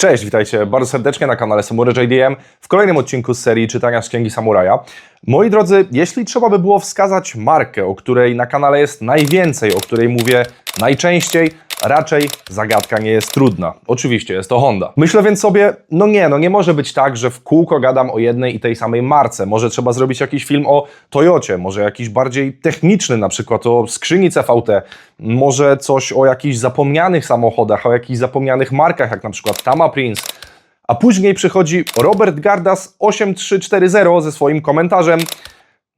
Cześć, witajcie bardzo serdecznie na kanale Samurai JDM w kolejnym odcinku z serii czytania z Księgi Samuraja. Moi drodzy, jeśli trzeba by było wskazać markę, o której na kanale jest najwięcej, o której mówię najczęściej, raczej zagadka nie jest trudna. Oczywiście jest to Honda. Myślę więc sobie, no nie, no nie może być tak, że w kółko gadam o jednej i tej samej marce. Może trzeba zrobić jakiś film o Toyocie, może jakiś bardziej techniczny, na przykład o skrzyni CVT, może coś o jakichś zapomnianych samochodach, o jakichś zapomnianych markach, jak na przykład Tama Prince. A później przychodzi Robert Gardas 8340 ze swoim komentarzem.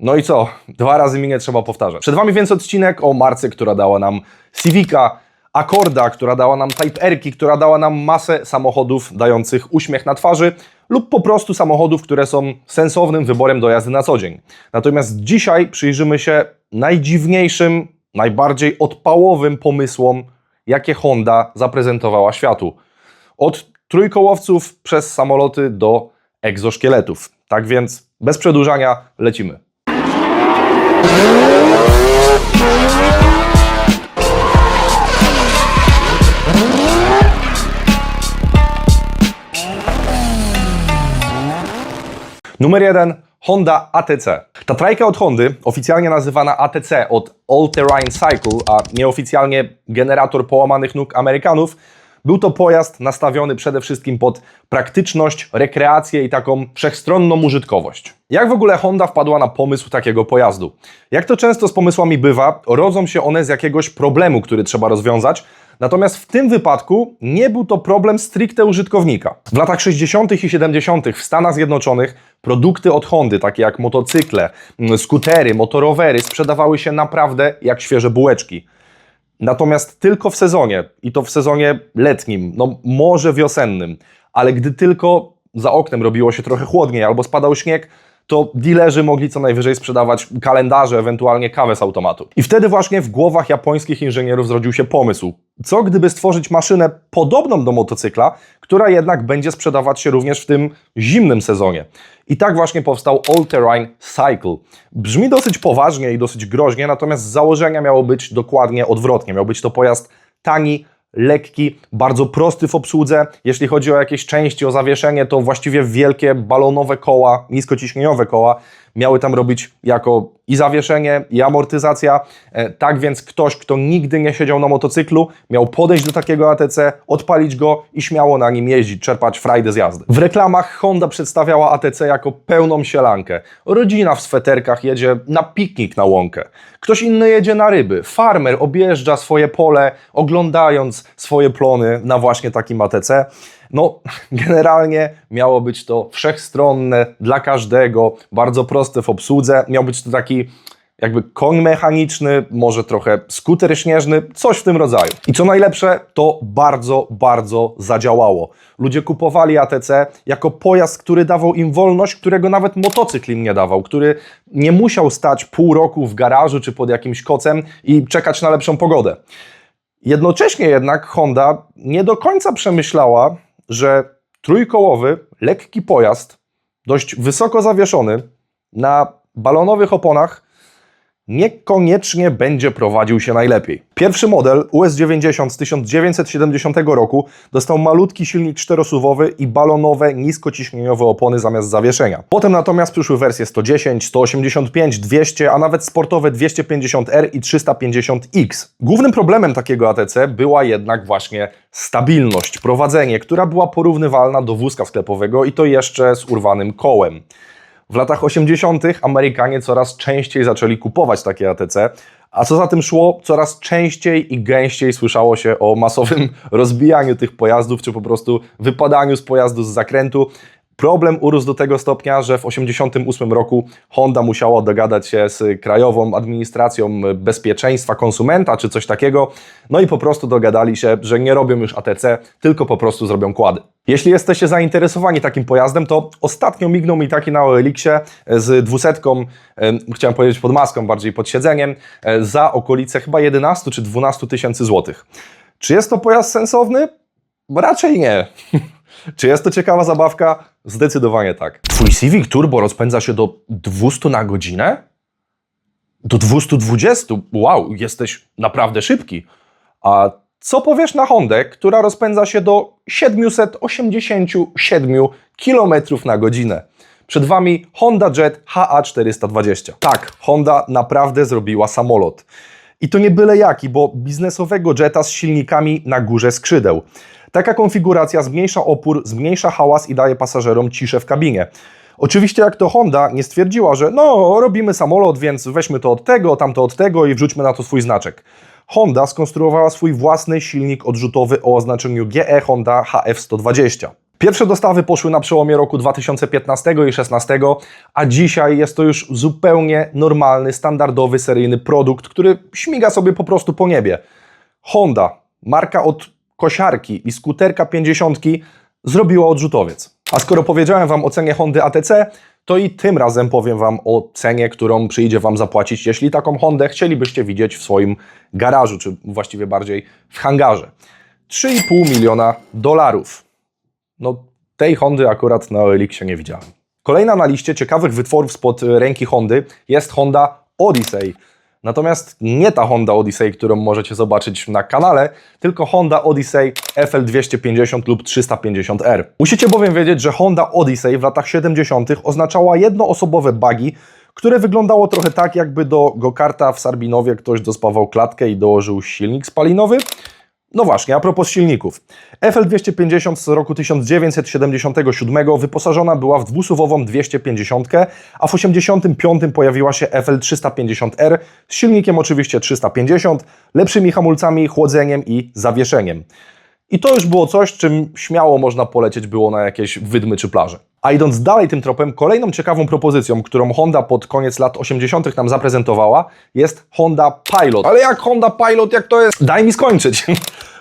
No i co? Dwa razy mi nie trzeba powtarzać. Przed Wami więc odcinek o marce, która dała nam Civica, Akorda, która dała nam Type R, która dała nam masę samochodów dających uśmiech na twarzy lub po prostu samochodów, które są sensownym wyborem do jazdy na co dzień. Natomiast dzisiaj przyjrzymy się najdziwniejszym, najbardziej odpałowym pomysłom, jakie Honda zaprezentowała światu. Od trójkołowców przez samoloty do egzoszkieletów. Tak więc bez przedłużania lecimy. Numer jeden Honda ATC. Ta trajka od Hondy, oficjalnie nazywana ATC od All Terrain Cycle, a nieoficjalnie generator połamanych nóg Amerykanów, był to pojazd nastawiony przede wszystkim pod praktyczność, rekreację i taką wszechstronną użytkowość. Jak w ogóle Honda wpadła na pomysł takiego pojazdu? Jak to często z pomysłami bywa, rodzą się one z jakiegoś problemu, który trzeba rozwiązać, Natomiast w tym wypadku nie był to problem stricte użytkownika. W latach 60. i 70. w Stanach Zjednoczonych produkty od Hondy, takie jak motocykle, mm, skutery, motorowery, sprzedawały się naprawdę jak świeże bułeczki. Natomiast tylko w sezonie, i to w sezonie letnim, no może wiosennym, ale gdy tylko za oknem robiło się trochę chłodniej albo spadał śnieg, to dealerzy mogli co najwyżej sprzedawać kalendarze, ewentualnie kawę z automatu. I wtedy właśnie w głowach japońskich inżynierów zrodził się pomysł, co gdyby stworzyć maszynę podobną do motocykla, która jednak będzie sprzedawać się również w tym zimnym sezonie. I tak właśnie powstał All Terrain Cycle. Brzmi dosyć poważnie i dosyć groźnie, natomiast z założenia miało być dokładnie odwrotnie. Miał być to pojazd tani, lekki, bardzo prosty w obsłudze. Jeśli chodzi o jakieś części, o zawieszenie, to właściwie wielkie balonowe koła, niskociśnieniowe koła miały tam robić jako i zawieszenie, i amortyzacja. E, tak więc ktoś, kto nigdy nie siedział na motocyklu, miał podejść do takiego ATC, odpalić go i śmiało na nim jeździć, czerpać frajdę z jazdy. W reklamach Honda przedstawiała ATC jako pełną sielankę. Rodzina w sweterkach jedzie na piknik na łąkę. Ktoś inny jedzie na ryby. Farmer objeżdża swoje pole, oglądając swoje plony na właśnie takim ATC. No, generalnie miało być to wszechstronne dla każdego, bardzo proste w obsłudze. Miał być to taki jakby koń mechaniczny, może trochę skuter śnieżny, coś w tym rodzaju. I co najlepsze, to bardzo, bardzo zadziałało. Ludzie kupowali ATC jako pojazd, który dawał im wolność, którego nawet motocykl im nie dawał, który nie musiał stać pół roku w garażu czy pod jakimś kocem i czekać na lepszą pogodę. Jednocześnie jednak Honda nie do końca przemyślała, że trójkołowy, lekki pojazd, dość wysoko zawieszony, na balonowych oponach, niekoniecznie będzie prowadził się najlepiej. Pierwszy model US90 z 1970 roku dostał malutki silnik czterosuwowy i balonowe, niskociśnieniowe opony zamiast zawieszenia. Potem natomiast przyszły wersje 110, 185, 200, a nawet sportowe 250R i 350X. Głównym problemem takiego ATC była jednak właśnie stabilność, prowadzenie, która była porównywalna do wózka sklepowego i to jeszcze z urwanym kołem. W latach 80. Amerykanie coraz częściej zaczęli kupować takie ATC, a co za tym szło, coraz częściej i gęściej słyszało się o masowym rozbijaniu tych pojazdów, czy po prostu wypadaniu z pojazdu z zakrętu. Problem urósł do tego stopnia, że w 1988 roku Honda musiała dogadać się z Krajową Administracją Bezpieczeństwa Konsumenta czy coś takiego, no i po prostu dogadali się, że nie robią już ATC, tylko po prostu zrobią kłady. Jeśli jesteście zainteresowani takim pojazdem, to ostatnio mignął mi taki na OLX-ie z dwusetką, chciałem powiedzieć pod maską, bardziej pod siedzeniem, e, za okolice chyba 11 czy 12 tysięcy złotych. Czy jest to pojazd sensowny? Raczej nie. Czy jest to ciekawa zabawka? Zdecydowanie tak. Twój Civic Turbo rozpędza się do 200 na godzinę? Do 220? Wow, jesteś naprawdę szybki. A co powiesz na Hondę, która rozpędza się do 787 km na godzinę? Przed Wami Honda Jet HA420. Tak, Honda naprawdę zrobiła samolot. I to nie byle jaki, bo biznesowego jeta z silnikami na górze skrzydeł. Taka konfiguracja zmniejsza opór, zmniejsza hałas i daje pasażerom ciszę w kabinie. Oczywiście jak to Honda nie stwierdziła, że no robimy samolot, więc weźmy to od tego, tamto od tego i wrzućmy na to swój znaczek. Honda skonstruowała swój własny silnik odrzutowy o oznaczeniu GE Honda HF120. Pierwsze dostawy poszły na przełomie roku 2015 i 2016, a dzisiaj jest to już zupełnie normalny, standardowy, seryjny produkt, który śmiga sobie po prostu po niebie. Honda, marka od kosiarki i skuterka 50 zrobiła odrzutowiec. A skoro powiedziałem Wam o cenie Hondy ATC, to i tym razem powiem Wam o cenie, którą przyjdzie Wam zapłacić, jeśli taką Hondę chcielibyście widzieć w swoim garażu, czy właściwie bardziej w hangarze. 3,5 miliona dolarów. No, tej Hondy akurat na OLX nie widziałem. Kolejna na liście ciekawych wytworów spod ręki Hondy jest Honda Odyssey. Natomiast nie ta Honda Odyssey, którą możecie zobaczyć na kanale, tylko Honda Odyssey FL250 lub 350R. Musicie bowiem wiedzieć, że Honda Odyssey w latach 70. oznaczała jednoosobowe buggy, które wyglądało trochę tak, jakby do go-karta w Sarbinowie ktoś dospawał klatkę i dołożył silnik spalinowy. No właśnie, a propos silników. FL250 z roku 1977 wyposażona była w dwusuwową 250, a w 1985 pojawiła się FL350R z silnikiem oczywiście 350, lepszymi hamulcami, chłodzeniem i zawieszeniem. I to już było coś, czym śmiało można polecieć było na jakieś wydmy czy plaże. A idąc dalej tym tropem, kolejną ciekawą propozycją, którą Honda pod koniec lat 80. nam zaprezentowała, jest Honda Pilot. Ale jak Honda Pilot, jak to jest? Daj mi skończyć.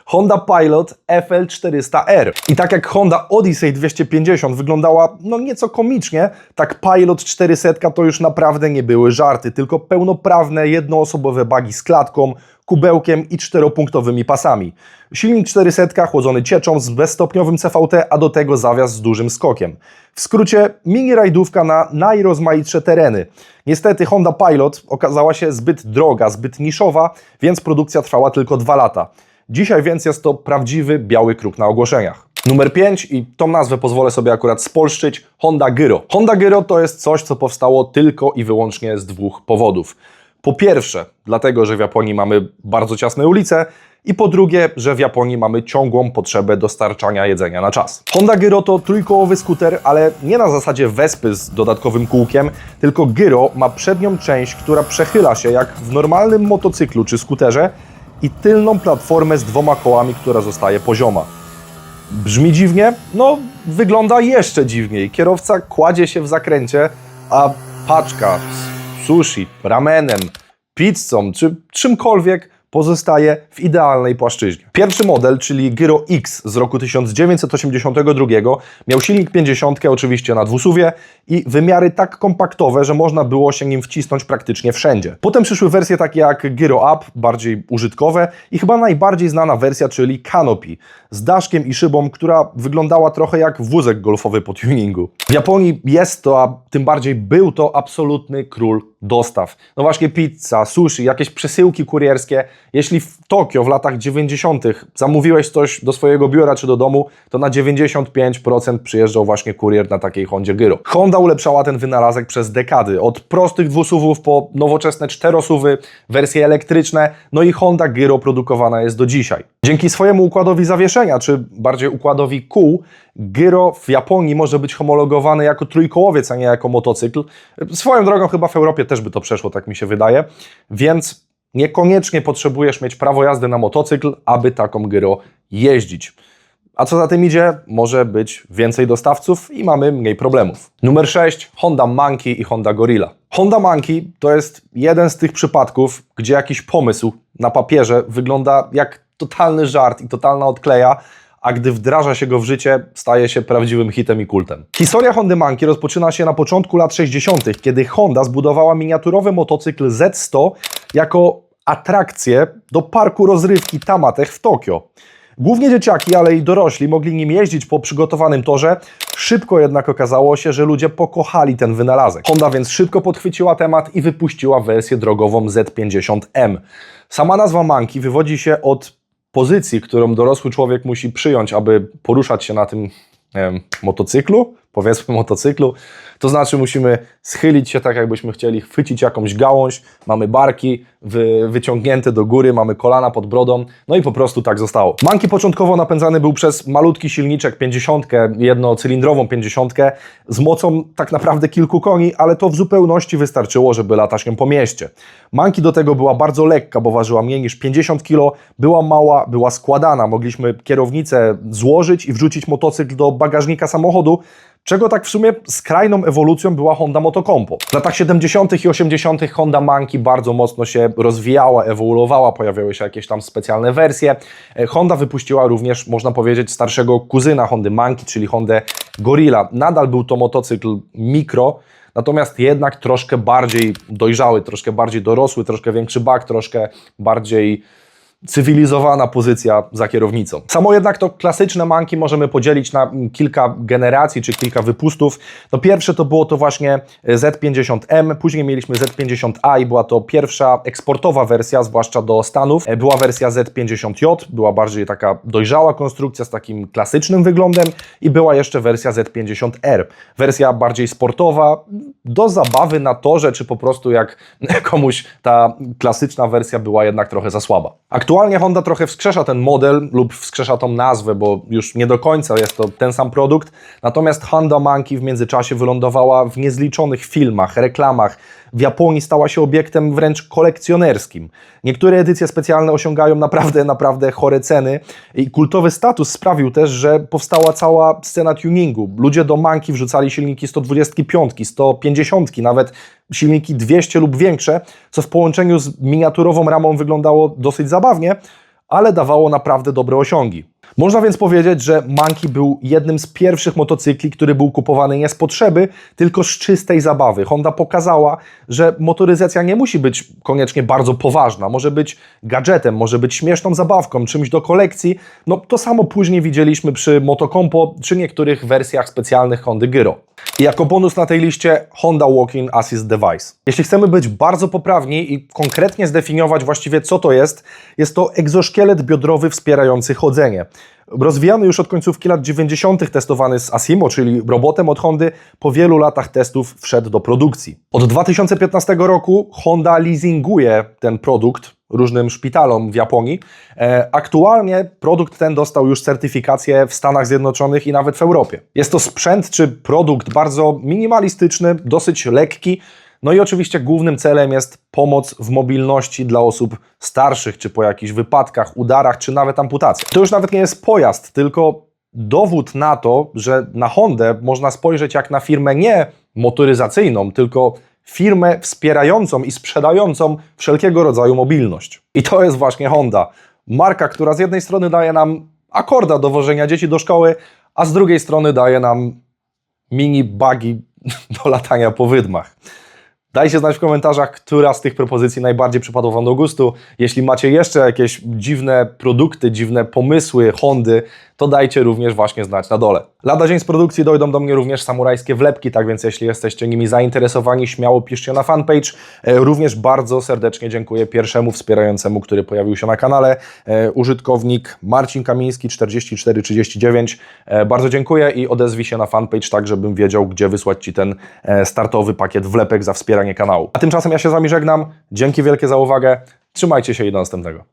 Honda Pilot FL400R. I tak jak Honda Odyssey 250 wyglądała no nieco komicznie, tak Pilot 400 to już naprawdę nie były żarty, tylko pełnoprawne, jednoosobowe bagi z klatką, kubełkiem i czteropunktowymi pasami. Silnik 400 chłodzony cieczą z bezstopniowym CVT, a do tego zawias z dużym skokiem. W skrócie mini rajdówka na najrozmaitsze tereny. Niestety Honda Pilot okazała się zbyt droga, zbyt niszowa, więc produkcja trwała tylko dwa lata. Dzisiaj więc jest to prawdziwy biały kruk na ogłoszeniach. Numer 5 i tą nazwę pozwolę sobie akurat spolszczyć, Honda Gyro. Honda Gyro to jest coś, co powstało tylko i wyłącznie z dwóch powodów. Po pierwsze, dlatego, że w Japonii mamy bardzo ciasne ulice i po drugie, że w Japonii mamy ciągłą potrzebę dostarczania jedzenia na czas. Honda Gyro to trójkołowy skuter, ale nie na zasadzie wespy z dodatkowym kółkiem, tylko Gyro ma przednią część, która przechyla się jak w normalnym motocyklu czy skuterze i tylną platformę z dwoma kołami, która zostaje pozioma. Brzmi dziwnie? No, wygląda jeszcze dziwniej. Kierowca kładzie się w zakręcie, a paczka z sushi, ramenem, pizzą czy czymkolwiek pozostaje w idealnej płaszczyźnie. Pierwszy model, czyli Gyro X z roku 1982, miał silnik 50 oczywiście na dwusuwie i wymiary tak kompaktowe, że można było się nim wcisnąć praktycznie wszędzie. Potem przyszły wersje takie jak Gyro Up, bardziej użytkowe i chyba najbardziej znana wersja, czyli Canopy, z daszkiem i szybą, która wyglądała trochę jak wózek golfowy po tuningu. W Japonii jest to, a tym bardziej był to absolutny król dostaw. No właśnie pizza, sushi, jakieś przesyłki kurierskie. Jeśli w Tokio w latach 90. zamówiłeś coś do swojego biura czy do domu, to na 95% przyjeżdżał właśnie kurier na takiej Hondzie Gyro. Honda ulepszała ten wynalazek przez dekady. Od prostych dwusuwów po nowoczesne czterosuwy, wersje elektryczne, no i Honda Gyro produkowana jest do dzisiaj. Dzięki swojemu układowi zawieszenia, czy bardziej układowi kół, Gyro w Japonii może być homologowany jako trójkołowiec, a nie jako motocykl. Swoją drogą chyba w Europie też by to przeszło, tak mi się wydaje. Więc niekoniecznie potrzebujesz mieć prawo jazdy na motocykl, aby taką Gyro jeździć. A co za tym idzie, może być więcej dostawców i mamy mniej problemów. Numer 6. Honda Monkey i Honda Gorilla. Honda Monkey to jest jeden z tych przypadków, gdzie jakiś pomysł na papierze wygląda jak totalny żart i totalna odkleja, a gdy wdraża się go w życie, staje się prawdziwym hitem i kultem. Historia Hondy Monkey rozpoczyna się na początku lat 60., kiedy Honda zbudowała miniaturowy motocykl Z100 jako atrakcję do parku rozrywki Tamatech w Tokio. Głównie dzieciaki, ale i dorośli mogli nim jeździć po przygotowanym torze. Szybko jednak okazało się, że ludzie pokochali ten wynalazek. Honda więc szybko podchwyciła temat i wypuściła wersję drogową Z50M. Sama nazwa Monkey wywodzi się od pozycji, którą dorosły człowiek musi przyjąć, aby poruszać się na tym motocyklu, powiedzmy motocyklu, to znaczy musimy schylić się tak, jakbyśmy chcieli chwycić jakąś gałąź, mamy barki wy, wyciągnięte do góry, mamy kolana pod brodą, no i po prostu tak zostało. Manki początkowo napędzany był przez malutki silniczek 50, jednocylindrową 50 z mocą tak naprawdę kilku koni, ale to w zupełności wystarczyło, żeby latać nią po mieście. Manki do tego była bardzo lekka, bo ważyła mniej niż 50 kg, była mała, była składana, mogliśmy kierownicę złożyć i wrzucić motocykl do bagażnika samochodu, czego tak w sumie skrajną ewolucją była Honda Motocompo. W latach 70. i 80. Honda Manki bardzo mocno się rozwijała, ewoluowała, pojawiały się jakieś tam specjalne wersje. E, Honda wypuściła również, można powiedzieć, starszego kuzyna Hondy Manki, czyli Hondę Gorilla. Nadal był to motocykl mikro, natomiast jednak troszkę bardziej dojrzały, troszkę bardziej dorosły, troszkę większy bak, troszkę bardziej cywilizowana pozycja za kierownicą. Samo jednak to klasyczne manki możemy podzielić na kilka generacji czy kilka wypustów. No pierwsze to było to właśnie Z50M, później mieliśmy Z50A i była to pierwsza eksportowa wersja, zwłaszcza do Stanów. E, Była wersja Z50J, była bardziej taka dojrzała konstrukcja z takim klasycznym wyglądem i była jeszcze wersja Z50R. Wersja bardziej sportowa, do zabawy na torze, czy po prostu jak komuś ta klasyczna wersja była jednak trochę za słaba. Aktualnie Honda trochę wskrzesza ten model lub wskrzesza tą nazwę, bo już nie do końca jest to ten sam produkt. Natomiast Honda Monkey w międzyczasie wylądowała w niezliczonych filmach, reklamach. W Japonii stała się obiektem wręcz kolekcjonerskim. Niektóre edycje specjalne osiągają naprawdę, naprawdę chore ceny i kultowy status sprawił też, że powstała cała scena tuningu. Ludzie do Monkey wrzucali silniki 125, 150, nawet silniki 200 lub większe, co w połączeniu z miniaturową ramą wyglądało dosyć zabawnie, ale dawało naprawdę dobre osiągi. Można więc powiedzieć, że Monkey był jednym z pierwszych motocykli, który był kupowany nie z potrzeby, tylko z czystej zabawy. Honda pokazała, że motoryzacja nie musi być koniecznie bardzo poważna, może być gadżetem, może być śmieszną zabawką, czymś do kolekcji. No to samo później widzieliśmy przy Motocompo czy niektórych wersjach specjalnych Hondy Gyro. I jako bonus na tej liście Honda Walking Assist Device. Jeśli chcemy być bardzo poprawni i konkretnie zdefiniować właściwie co to jest, jest to egzoszkielet biodrowy wspierający chodzenie. Rozwijany już od końcówki lat 90. testowany z Asimo, czyli robotem od Hondy, po wielu latach testów wszedł do produkcji. Od 2015 roku Honda leasinguje ten produkt różnym szpitalom w Japonii. E, aktualnie produkt ten dostał już certyfikację w Stanach Zjednoczonych i nawet w Europie. Jest to sprzęt czy produkt bardzo minimalistyczny, dosyć lekki, no i oczywiście głównym celem jest pomoc w mobilności dla osób starszych, czy po jakichś wypadkach, udarach, czy nawet amputacji. To już nawet nie jest pojazd, tylko dowód na to, że na Hondę można spojrzeć jak na firmę nie motoryzacyjną, tylko firmę wspierającą i sprzedającą wszelkiego rodzaju mobilność. I to jest właśnie Honda. Marka, która z jednej strony daje nam akorda do wożenia dzieci do szkoły, a z drugiej strony daje nam mini buggy do latania po wydmach. Dajcie znać w komentarzach, która z tych propozycji najbardziej przypadła Wam do gustu. Jeśli macie jeszcze jakieś dziwne produkty, dziwne pomysły Hondy, to dajcie również właśnie znać na dole. Lada dzień z produkcji dojdą do mnie również samurajskie wlepki, tak więc jeśli jesteście nimi zainteresowani, śmiało piszcie na fanpage. E, Również bardzo serdecznie dziękuję pierwszemu wspierającemu, który pojawił się na kanale. E, Użytkownik Marcin Kamiński 4439. E, Bardzo dziękuję i odezwij się na fanpage tak, żebym wiedział, gdzie wysłać Ci ten startowy pakiet wlepek za wspieranie kanału. A tymczasem ja się z Wami żegnam. Dzięki wielkie za uwagę. Trzymajcie się i do następnego.